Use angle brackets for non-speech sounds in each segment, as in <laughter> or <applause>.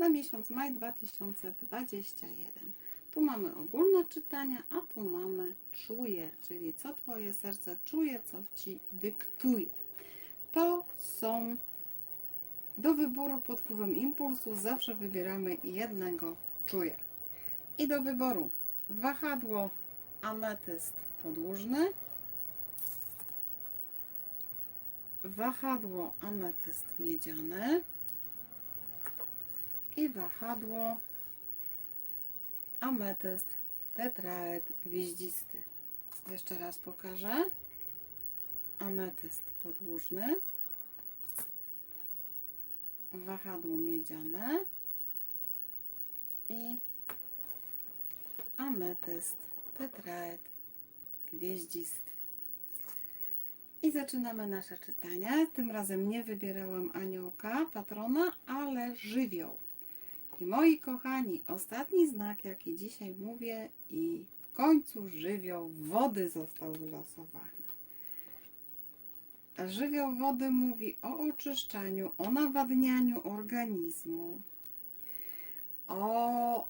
na miesiąc maj 2021. Tu mamy ogólne czytania, a tu mamy czuje, czyli co Twoje serce czuje, co Ci dyktuje. To są do wyboru pod wpływem impulsu zawsze wybieramy jednego czuje. I do wyboru wahadło ametyst podłużny, wahadło ametyst miedziany i wahadło ametyst tetraed gwieździsty. Jeszcze raz pokażę. Ametyst podłużny, wahadło miedziane i ametyst tetraed gwieździsty. I zaczynamy nasze czytania. Tym razem nie wybierałam aniołka, patrona, ale żywioł. I moi kochani, ostatni znak, jaki dzisiaj mówię, i w końcu żywioł wody został wylosowany. Żywioł wody mówi o oczyszczaniu, o nawadnianiu organizmu, o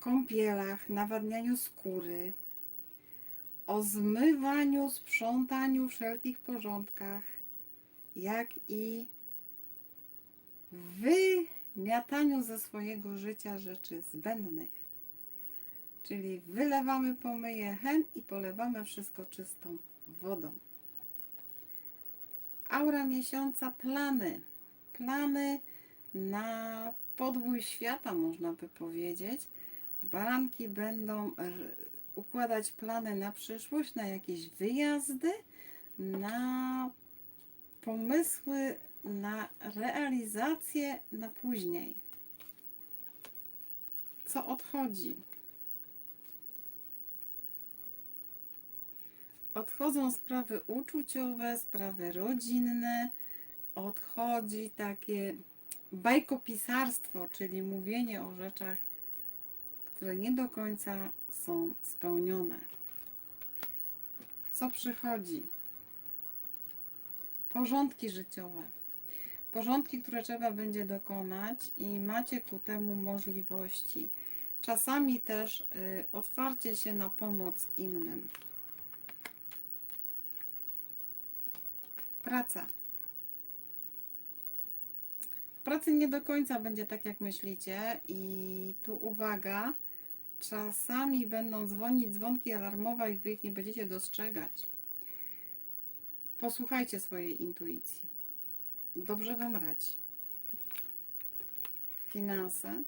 kąpielach, nawadnianiu skóry, o zmywaniu, sprzątaniu wszelkich porządkach, jak i wymiataniu ze swojego życia rzeczy zbędnych. Czyli wylewamy pomyje hen i polewamy wszystko czystą wodą. Aura miesiąca plany. Plany na podbój świata, można by powiedzieć. Baranki będą układać plany na przyszłość, na jakieś wyjazdy, na pomysły, na realizację na później. Co odchodzi? Odchodzą sprawy uczuciowe, sprawy rodzinne, odchodzi takie bajkopisarstwo, czyli mówienie o rzeczach, które nie do końca są spełnione. Co przychodzi? Porządki życiowe. Porządki, które trzeba będzie dokonać i macie ku temu możliwości. Czasami też y, otwarcie się na pomoc innym. Praca. Pracy nie do końca będzie tak, jak myślicie, i tu uwaga, czasami będą dzwonić dzwonki alarmowe i wy ich nie będziecie dostrzegać. Posłuchajcie swojej intuicji. Dobrze wam radzi. Finanse.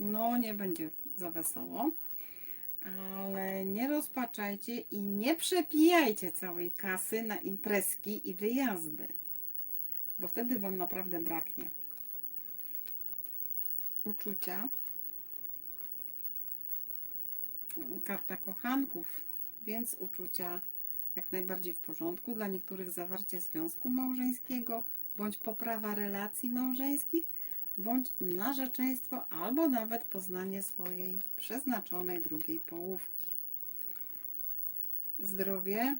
No, nie będzie za wesoło. Ale nie rozpaczajcie i nie przepijajcie całej kasy na imprezki i wyjazdy. Bo wtedy wam naprawdę braknie. Uczucia. Karta kochanków, więc uczucia jak najbardziej w porządku. Dla niektórych zawarcie związku małżeńskiego, bądź poprawa relacji małżeńskich, bądź narzeczeństwo, albo nawet poznanie swojej przeznaczonej drugiej połówki. Zdrowie.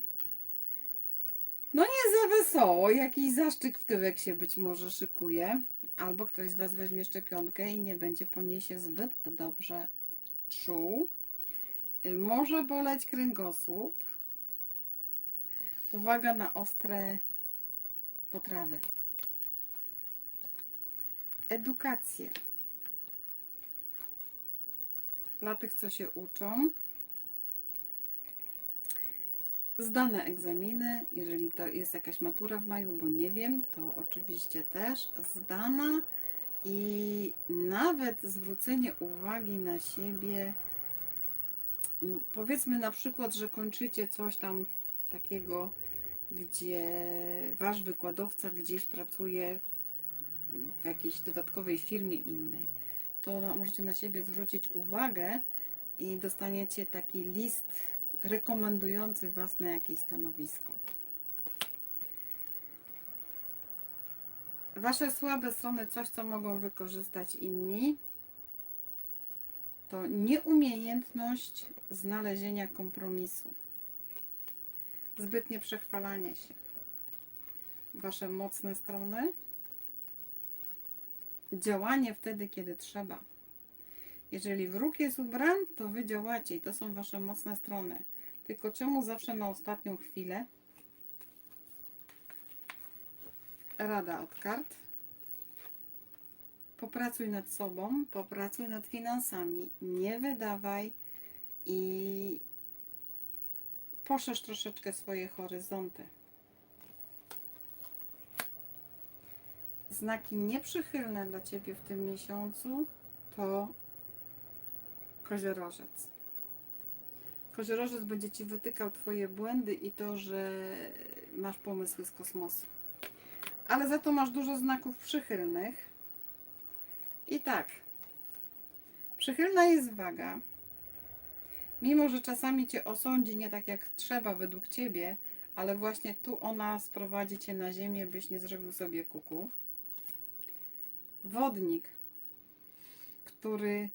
No nie za wesoło, jakiś zaszczyk w tyłek się być może szykuje, albo ktoś z Was weźmie szczepionkę i nie będzie po niej się zbyt dobrze czuł. Y, Może boleć kręgosłup. Uwaga na ostre potrawy. Edukację. Dla tych, co się uczą. Zdane egzaminy, jeżeli to jest jakaś matura w maju, bo nie wiem, to oczywiście też zdana i nawet zwrócenie uwagi na siebie. No, powiedzmy na przykład, że kończycie coś tam takiego, gdzie wasz wykładowca gdzieś pracuje w jakiejś dodatkowej firmie innej, to możecie na siebie zwrócić uwagę i dostaniecie taki list rekomendujący was na jakieś stanowisko. Wasze słabe strony, coś co mogą wykorzystać inni, to nieumiejętność znalezienia kompromisu zbytnie przechwalanie się. Wasze mocne strony działanie wtedy, kiedy trzeba. Jeżeli wróg jest ubrany, to wy działacie i to są wasze mocne strony. Tylko czemu zawsze na ostatnią chwilę? Rada od kart. Popracuj nad sobą, popracuj nad finansami, nie wydawaj i poszerz troszeczkę swoje horyzonty. Znaki nieprzychylne dla Ciebie w tym miesiącu to koziorożec. Koziorożec będzie Ci wytykał Twoje błędy i to, że masz pomysły z kosmosu. Ale za to masz dużo znaków przychylnych. I tak, przychylna jest waga. Mimo, że czasami Cię osądzi nie tak jak trzeba według Ciebie, ale właśnie tu ona sprowadzi Cię na ziemię, byś nie zrobił sobie kuku. Wodnik, który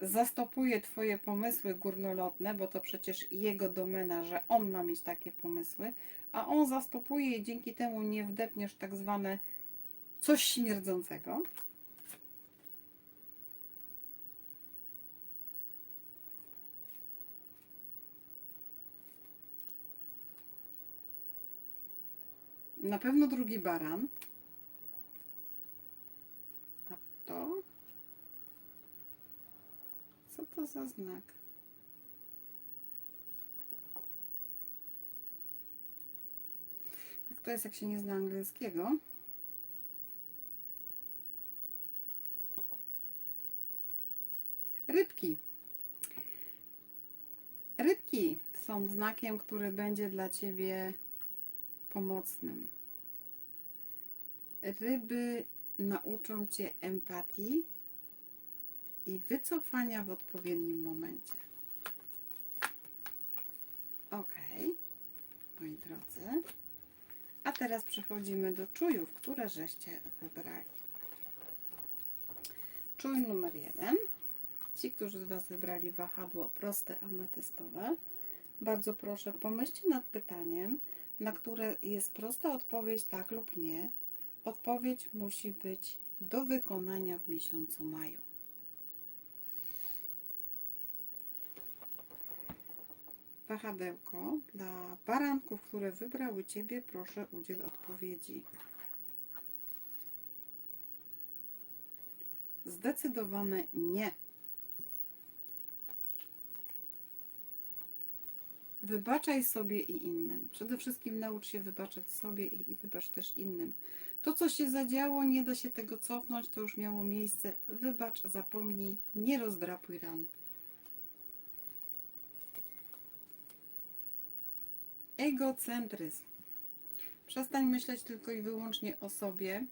zastopuje Twoje pomysły górnolotne, bo to przecież jego domena, że on ma mieć takie pomysły, a on zastopuje i dzięki temu nie wdepniesz tak zwane coś śmierdzącego. Na pewno drugi baran. A to? Co to za znak? Tak to jest, jak się nie zna angielskiego. Rybki. Rybki są znakiem, który będzie dla Ciebie pomocnym. Ryby nauczą Cię empatii i wycofania w odpowiednim momencie. Ok, moi drodzy. A teraz przechodzimy do czujów, które żeście wybrali. Czuj numer jeden. Ci, którzy z Was wybrali wahadło proste ametystowe, bardzo proszę, pomyślcie nad pytaniem, na które jest prosta odpowiedź tak lub nie. Odpowiedź musi być do wykonania w miesiącu maju. Wahadełko dla baranków, które wybrały Ciebie, proszę udziel odpowiedzi. Zdecydowane nie. Wybaczaj sobie i innym. Przede wszystkim naucz się wybaczać sobie i, i wybacz też innym. To, co się zadziało, nie da się tego cofnąć, to już miało miejsce. Wybacz, zapomnij, nie rozdrapuj ran. Egocentryzm. Przestań myśleć tylko i wyłącznie o sobie.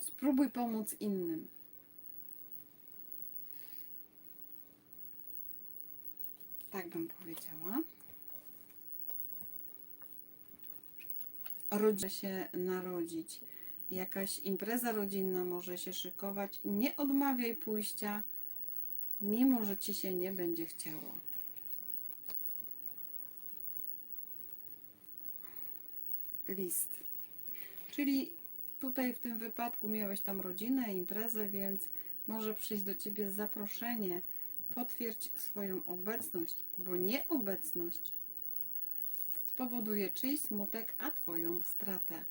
Spróbuj pomóc innym. Tak bym powiedziała. Rodzi się narodzić. Jakaś impreza rodzinna może się szykować. Nie odmawiaj pójścia, mimo że ci się nie będzie chciało. List. Czyli tutaj w tym wypadku miałeś tam rodzinę, imprezę, więc może przyjść do ciebie zaproszenie. Potwierdź swoją obecność, bo nieobecność spowoduje czyjś smutek, a twoją stratę.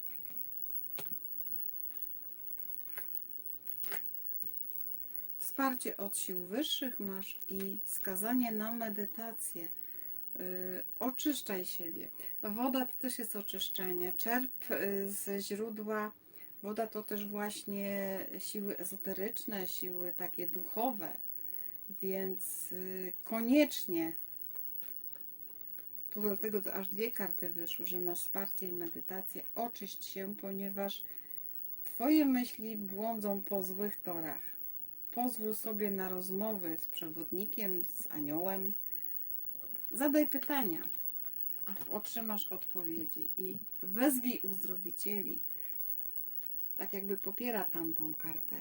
Wsparcie od sił wyższych masz i wskazanie na medytację. Yy, oczyszczaj siebie. Woda to też jest oczyszczenie. Czerp yy, ze źródła. Woda to też właśnie siły ezoteryczne, siły takie duchowe. Więc yy, koniecznie tu dlatego to aż dwie karty wyszły, że masz wsparcie i medytację. Oczyść się, ponieważ Twoje myśli błądzą po złych torach. Pozwól sobie na rozmowy z przewodnikiem, z aniołem. Zadaj pytania, a otrzymasz odpowiedzi. I wezwij uzdrowicieli. Tak jakby popiera tamtą kartę.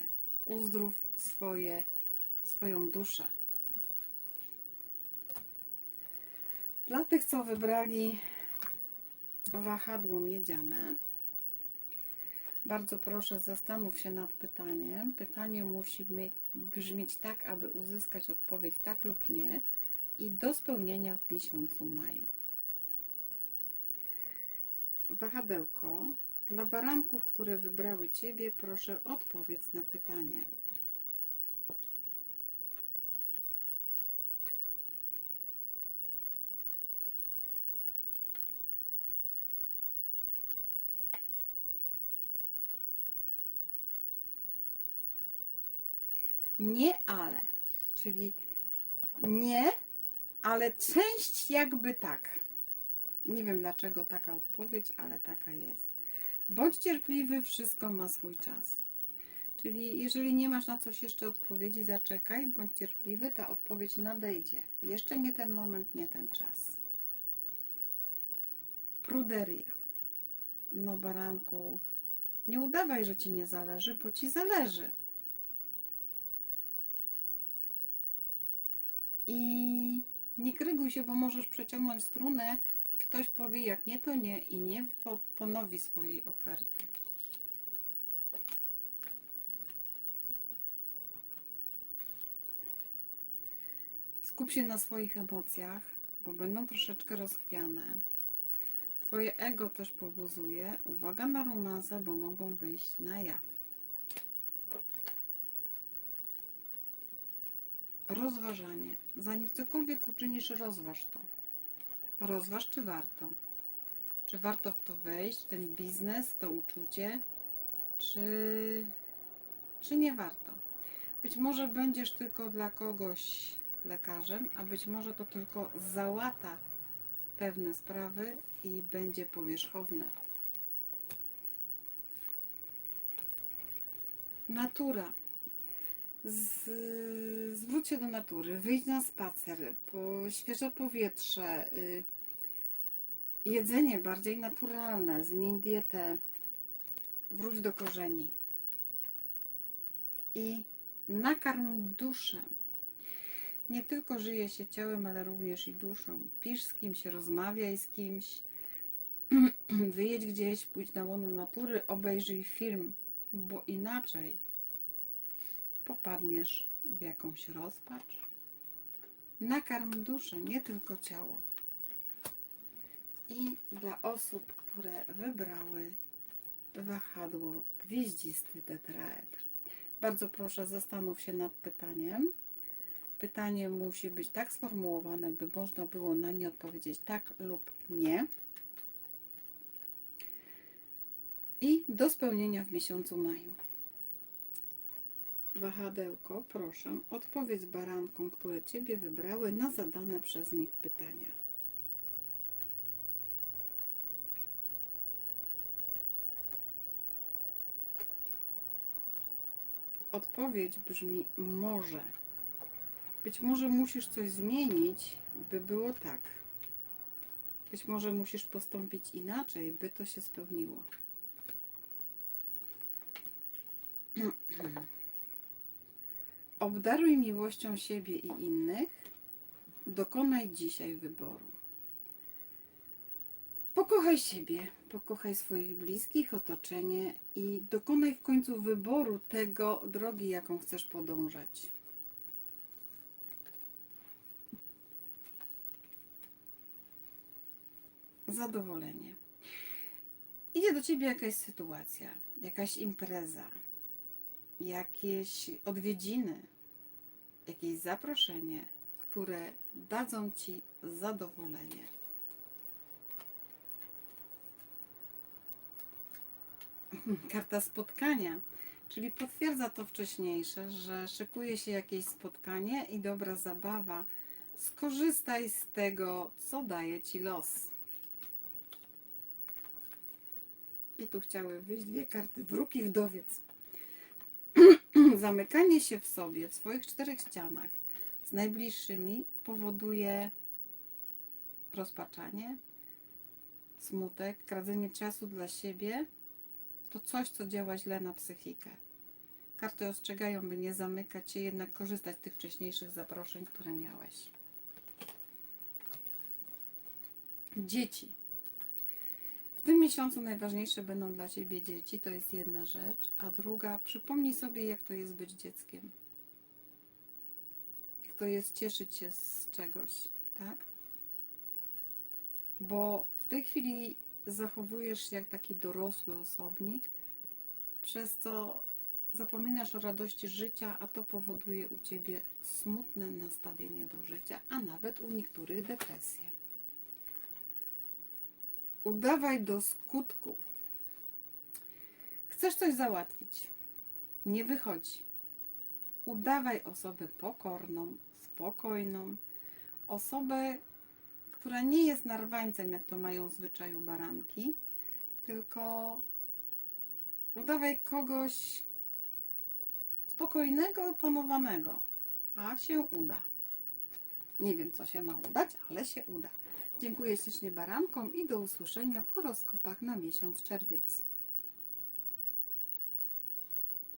Uzdrów swoje, swoją duszę. Dla tych, co wybrali wahadło miedziane, Bardzo proszę, zastanów się nad pytaniem. Pytanie musi mi- brzmieć tak, aby uzyskać odpowiedź tak lub nie i do spełnienia w miesiącu maju. Wahadełko. Dla baranków, które wybrały Ciebie, proszę odpowiedz na pytanie. Nie ale, czyli nie, ale część jakby tak. Nie wiem dlaczego taka odpowiedź, ale taka jest. Bądź cierpliwy, wszystko ma swój czas. Czyli jeżeli nie masz na coś jeszcze odpowiedzi, zaczekaj, bądź cierpliwy, ta odpowiedź nadejdzie. Jeszcze nie ten moment, nie ten czas. Pruderia. No baranku, nie udawaj, że ci nie zależy, bo ci zależy. I nie kryguj się, bo możesz przeciągnąć strunę i ktoś powie, jak nie, to nie i nie po, ponowi swojej oferty. Skup się na swoich emocjach, bo będą troszeczkę rozchwiane. Twoje ego też pobuzuje. Uwaga na romanse, bo mogą wyjść na jaw. Rozważanie. Zanim cokolwiek uczynisz, rozważ to. Rozważ, czy warto. Czy warto w to wejść, ten biznes, to uczucie, czy, czy nie warto. Być może będziesz tylko dla kogoś lekarzem, a być może to tylko załata pewne sprawy i będzie powierzchowne. Natura. Z, zwróć się do natury, wyjdź na spacer, po świeże powietrze, y, jedzenie bardziej naturalne, zmień dietę, wróć do korzeni. I nakarm duszę. Nie tylko żyje się ciałem, ale również i duszą. Pisz z kimś, rozmawiaj z kimś, <clears throat> wyjedź gdzieś, pójdź na łono natury, obejrzyj film, bo inaczej popadniesz w jakąś rozpacz. Nakarm duszę, nie tylko ciało. I dla osób, które wybrały wahadło gwieździsty tetraedr. Bardzo proszę, zastanów się nad pytaniem. Pytanie musi być tak sformułowane, by można było na nie odpowiedzieć tak lub nie. I do spełnienia w miesiącu maju. Wahadełko, proszę, odpowiedz barankom, które Ciebie wybrały na zadane przez nich pytania. Odpowiedź brzmi może. Być może musisz coś zmienić, by było tak. Być może musisz postąpić inaczej, by to się spełniło. Obdaruj miłością siebie i innych. Dokonaj dzisiaj wyboru. Pokochaj siebie, pokochaj swoich bliskich, otoczenie i dokonaj w końcu wyboru tego drogi, jaką chcesz podążać. Zadowolenie. Idzie do ciebie jakaś sytuacja, jakaś impreza, jakieś odwiedziny, jakieś zaproszenie, które dadzą ci zadowolenie. <laughs> Karta spotkania, czyli potwierdza to wcześniejsze, że szykuje się jakieś spotkanie i dobra zabawa. Skorzystaj z tego, co daje ci los. I tu chciały wyjść dwie karty. Wróg wdowiec. Zamykanie się w sobie, w swoich czterech ścianach z najbliższymi powoduje rozpaczanie, smutek, kradzenie czasu dla siebie. To coś, co działa źle na psychikę. Karty ostrzegają, by nie zamykać się, jednak korzystać z tych wcześniejszych zaproszeń, które miałeś. Dzieci. Tym miesiącu najważniejsze będą dla Ciebie dzieci, to jest jedna rzecz, a druga, przypomnij sobie, jak to jest być dzieckiem. Jak to jest cieszyć się z czegoś, tak? Bo w tej chwili zachowujesz się jak taki dorosły osobnik, przez co zapominasz o radości życia, a to powoduje u Ciebie smutne nastawienie do życia, a nawet u niektórych depresję. Udawaj do skutku. Chcesz coś załatwić. Nie wychodzi. Udawaj osobę pokorną, spokojną, osobę, która nie jest narwańcem, jak to mają w zwyczaju baranki, tylko udawaj kogoś spokojnego, opanowanego, a się uda. Nie wiem, co się ma udać, ale się uda. Dziękuję ślicznie barankom i do usłyszenia w horoskopach na miesiąc czerwiec.